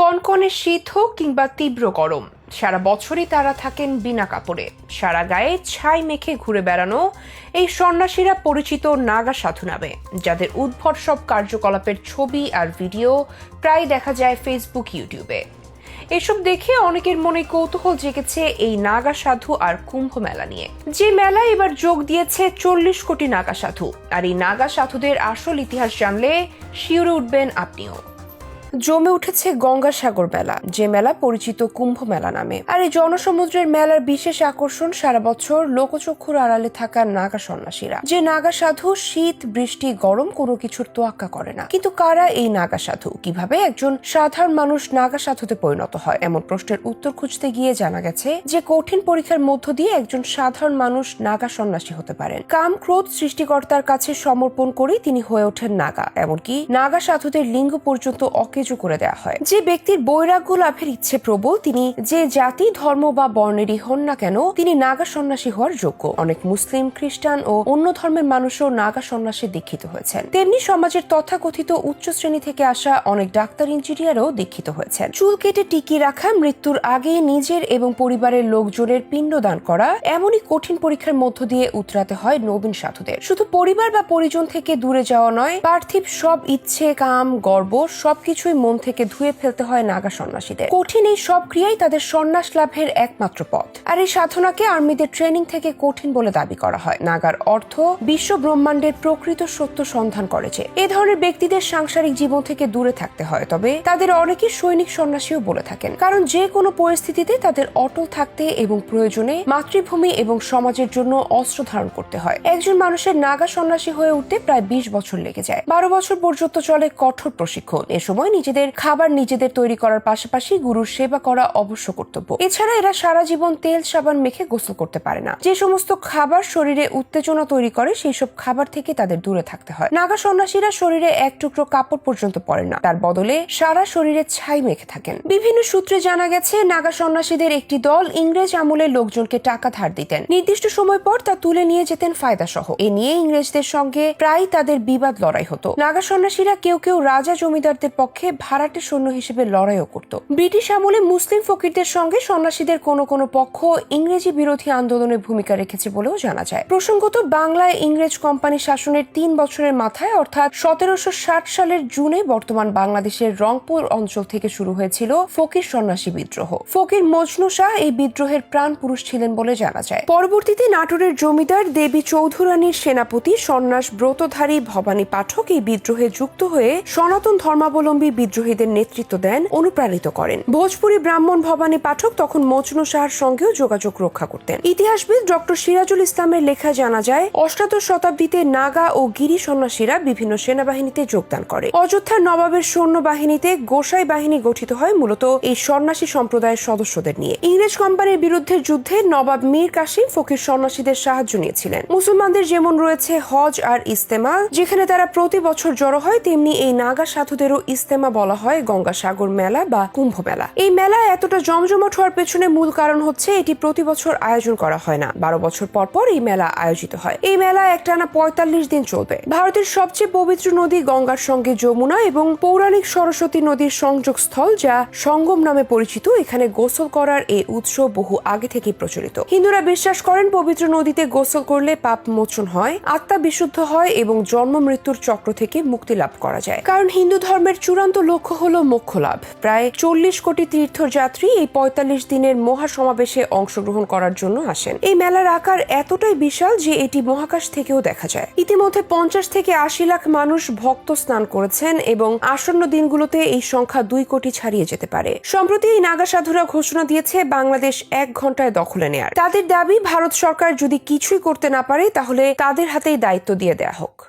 কনকনে শীত হোক কিংবা তীব্র গরম, সারা বছরই তারা থাকেন বিনা কাপড়ে। সারা গায়ে ছাই মেখে ঘুরে বেড়ানো এই সন্ন্যাসীরা পরিচিত নাগা সাধু নামে যাদের উদ্ভট সব কার্যকলাপের ছবি আর ভিডিও প্রায় দেখা যায় ফেসবুক ইউটিউবে এসব দেখে অনেকের মনে কৌতূহল জেগেছে এই নাগা সাধু আর কুম্ভ মেলা নিয়ে। যে মেলা এবার যোগ দিয়েছে চল্লিশ কোটি নাগা সাধু, আর এই নাগা সাধুদের আসল ইতিহাস জানলে শিউরে উঠবেন আপনিও। জমে উঠেছে গঙ্গাসাগর মেলা, যে মেলা পরিচিত কুম্ভ মেলা নামে। আর এই জনসমুদ্রের মেলার বিশেষ আকর্ষণ সারা বছর লোকচক্ষুর আড়ালে থাকা নাগা সন্ন্যাসীরা। যে নাগা সাধু শীত, বৃষ্টি, গরম কোনো কিছুর তোয়াক্কা করে না। কিন্তু কারা এই নাগা সাধু? কীভাবে একজন সাধারণ মানুষ নাগা সাধুতে পরিণত হয়? এমন প্রশ্নের উত্তর খুঁজতে গিয়ে জানা গেছে যে কঠিন পরীক্ষার মধ্য দিয়ে একজন সাধারণ মানুষ নাগা সন্ন্যাসী হতে পারেন। কাম, ক্রোধ সৃষ্টিকর্তার কাছে সমর্পণ করেই তিনি হয়ে ওঠেন নাগা। এমনকি নাগা সাধুদের লিঙ্গ পর্যন্ত অকেজু করে দেওয়া হয়। যে ব্যক্তির বৈরাগ্য লাভের ইচ্ছে প্রবল, তিনি যে জাতি, ধর্ম বা বর্ণেরই হন না কেন, তিনি নাগা সন্ন্যাসী হওয়ার যোগ্য। অনেক মুসলিম, খ্রিস্টান ও অন্য ধর্মের মানুষও নাগা সন্ন্যাসে দীক্ষিত হয়েছেন। তেমনি সমাজের তথাকথিত উচ্চ শ্রেণি থেকে আসা অনেক ডাক্তার, ইঞ্জিনিয়ারও দীক্ষিত হয়েছেন। চুল কেটে টিকিয়ে রাখা, মৃত্যুর আগে নিজের এবং পরিবারের লোকজনের পিণ্ডদান করা, এমনই কঠিন পরীক্ষার মধ্য দিয়ে উতরাতে হয় নবীন সাধুদের। শুধু পরিবার বা পরিজন থেকে দূরে যাওয়া নয়, পার্থিব সব ইচ্ছে, কাম, গর্ব সবকিছুই মন থেকে ধুয়ে ফেলতে হয় নাগা সন্ন্যাসীদের। কঠিন এই সব ক্রিয়াই তাদের সন্ন্যাস লাভের একমাত্র পথ। আর এই সাধনাকে আর্মিদের ট্রেনিং থেকে কঠিন বলে দাবি করা হয়। নাগার অর্থ বিশ্ব ব্রহ্মাণ্ডের প্রকৃত সত্য সন্ধান করেছে। এ ধরনের ব্যক্তিদের সাংসারিক জীবন থেকে দূরে থাকতে হয়। তবে তাদের অনেকে সৈনিক সন্ন্যাসীও বলে থাকেন। কারণ যে কোনো পরিস্থিতিতে তাদের অটল থাকতে এবং প্রয়োজনে মাতৃভূমি এবং সমাজের জন্য অস্ত্র ধারণ করতে হয়। একজন মানুষের নাগা সন্ন্যাসী হয়ে উঠতে প্রায় বিশ বছর লেগে যায়। বারো বছর পর্যন্ত চলে কঠোর প্রশিক্ষণ। এ সময় নিজেদের খাবার নিজেদের তৈরি করার পাশাপাশি গুরুর সেবা করা অবশ্য কর্তব্য। এছাড়া এরা সারা জীবন তেল, সাবান মেখে গোসল করতে পারে না। যে সমস্ত খাবার শরীরে উত্তেজনা তৈরি করে, সেই সব খাবার থেকে তাদের দূরে থাকতে হয়। নাগা সন্ন্যাসীরা শরীরে এক টুকরো কাপড় পর্যন্ত পরে না। তার বদলে সারা শরীরে ছাই মেখে থাকেন। বিভিন্ন সূত্রে জানা গেছে, নাগা সন্ন্যাসীদের একটি দল ইংরেজ আমলের লোকজনকে টাকা ধার দিতেন। নির্দিষ্ট সময় পর তা তুলে নিয়ে যেতেন ফায়দা সহ এ নিয়ে ইংরেজদের সঙ্গে প্রায় তাদের বিবাদ লড়াই হতো। নাগা সন্ন্যাসীরা কেউ কেউ রাজা জমিদারদের পক্ষে ভাড়াটে সৈন্য হিসেবে লড়াইও করত। ব্রিটিশ আমলে মুসলিম ফকিরদের সঙ্গে সন্ন্যাসীদের কোনো কোনো পক্ষ ইংরেজি বিরোধী আন্দোলনে ভূমিকা রেখেছে বলেও জানা যায়। প্রসঙ্গত, বাংলায় ইংরেজ কোম্পানি শাসনের তিন বছরের মাথায়, অর্থাৎ সতেরোশো ষাট সালের জুনে বর্তমান বাংলাদেশের রংপুর অঞ্চল থেকে শুরু হয়েছিল ফকির সন্ন্যাসী বিদ্রোহ। ফকির মজনু শাহ এই বিদ্রোহের প্রাণ পুরুষ ছিলেন বলে জানা যায়। পরবর্তীতে নাটোরের জমিদার দেবী চৌধুরানীর সেনাপতি সন্ন্যাস ব্রতধারী ভবানী পাঠক এই বিদ্রোহে যুক্ত হয়ে সনাতন ধর্মাবলম্বী বিদ্রোহীদের নেতৃত্ব দেন, অনুপ্রাণিত করেন। ভোজপুরি ব্রাহ্মণ ভবানী পাঠক তখন মজনু শাহর সঙ্গেও যোগাযোগ রক্ষা করতেন। ইতিহাসবিদ ডক্টর সিরাজুল ইসলামের লেখা জানা যায়, অষ্টাদশ শতাব্দীতে নাগা ও গিরি সন্ন্যাসীরা বিভিন্ন সেনাবাহিনীতে যোগদান করে। অযোধ্যার নবাবের সৈন্য বাহিনীতে গোসাই বাহিনী গঠিত হয় মূলত এই সন্ন্যাসী সম্প্রদায়ের সদস্যদের নিয়ে। ইংরেজ কোম্পানির বিরুদ্ধে যুদ্ধে নবাব মীর কাসিম ফকির সন্ন্যাসীদের সাহায্য নিয়েছিলেন। মুসলমানদের যেমন রয়েছে হজ আর ইস্তেমা, যেখানে তারা প্রতি বছর জড়ো হয়, তেমনি এই নাগা সাধুদেরও ইস্তেমা বলা হয় গঙ্গাসাগর মেলা বা কুম্ভ মেলা। এই মেলা এতটা জমজমাট হওয়ার পেছনে মূল কারণ হচ্ছে এটি প্রতি বছর আয়োজন করা হয় না। বারো বছর পর পর এই মেলা আয়োজিত হয়। এই মেলা একটানা পঁয়তাল্লিশ দিন চলবে। ভারতের সবচেয়ে পবিত্র নদী গঙ্গার সঙ্গে যমুনা এবং পৌরাণিক সরস্বতী নদীর সংযোগস্থল যা সঙ্গম নামে পরিচিত, এখানে গোসল করার এই উৎসব বহু আগে থেকেই প্রচলিত। হিন্দুরা বিশ্বাস করেন পবিত্র নদীতে গোসল করলে পাপ মোচন হয়, আত্মা বিশুদ্ধ হয় এবং জন্ম মৃত্যুর চক্র থেকে মুক্তি লাভ করা যায়। কারণ হিন্দু ধর্মের চূড়ান্ত লক্ষ্য হল মোক্ষ লাভ প্রায় চল্লিশ কোটি তীর্থযাত্রী এই পঁয়তাল্লিশ দিনের মহাসমাবেশে অংশগ্রহণ করার জন্য আসেন। এই মেলার আকার এতটাই বিশাল যে এটি মহাকাশ থেকেও দেখা যায়। ইতিমধ্যে পঞ্চাশ থেকে আশি লাখ মানুষ ভক্ত স্নান করেছেন এবং আসন্ন দিনগুলোতে এই সংখ্যা দুই কোটি ছাড়িয়ে যেতে পারে। সম্প্রতি এই নাগা সাধুরা ঘোষণা দিয়েছে, বাংলাদেশ এক ঘন্টায় দখলে নেয়ার। তাদের দাবি, ভারত সরকার যদি কিছুই করতে না পারে, তাহলে তাদের হাতেই দায়িত্ব দিয়ে দেয়া হোক।